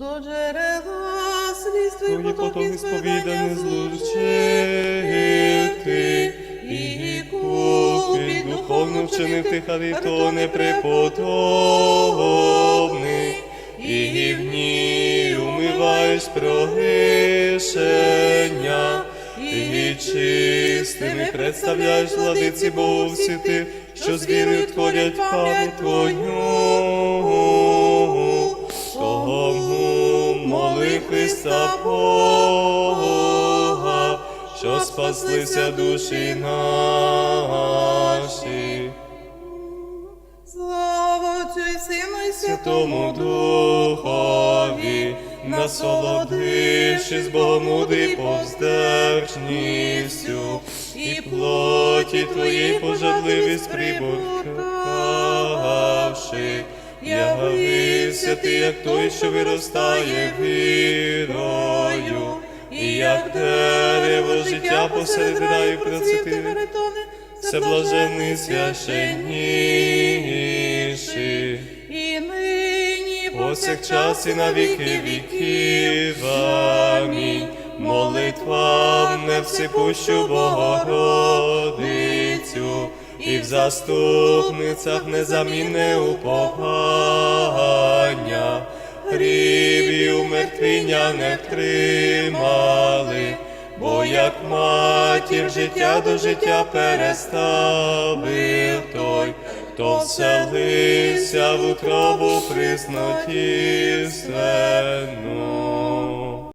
до джерела сліз Твої потоки сповідання злучити, і купі духовно вчинив ти харито непреподобний, і в ній умиваєш прогрішення, і чистими представляєш владиці Богу всі ти, що з вірою творять пам'ять Твою. Тому Христа Бога, що спаслися душі наші. Слава Отцю і Сину і Святому Духові, насолодившись Богомудрій повздержністю, і плоті Твоєї пожадливість прибуткавши, явився Ти, як той, що виростає вірою, і як дерево життя посеред раю процвіти. Це блажений священніший, І нині повсякчас і на віки віків. Амінь. Молитва не всепущу Богородицю, і в заступницях незамінне уповання, грів і умертвіння не втримали, бо як матір життя до життя переставив той, хто вселився в утробу присноті.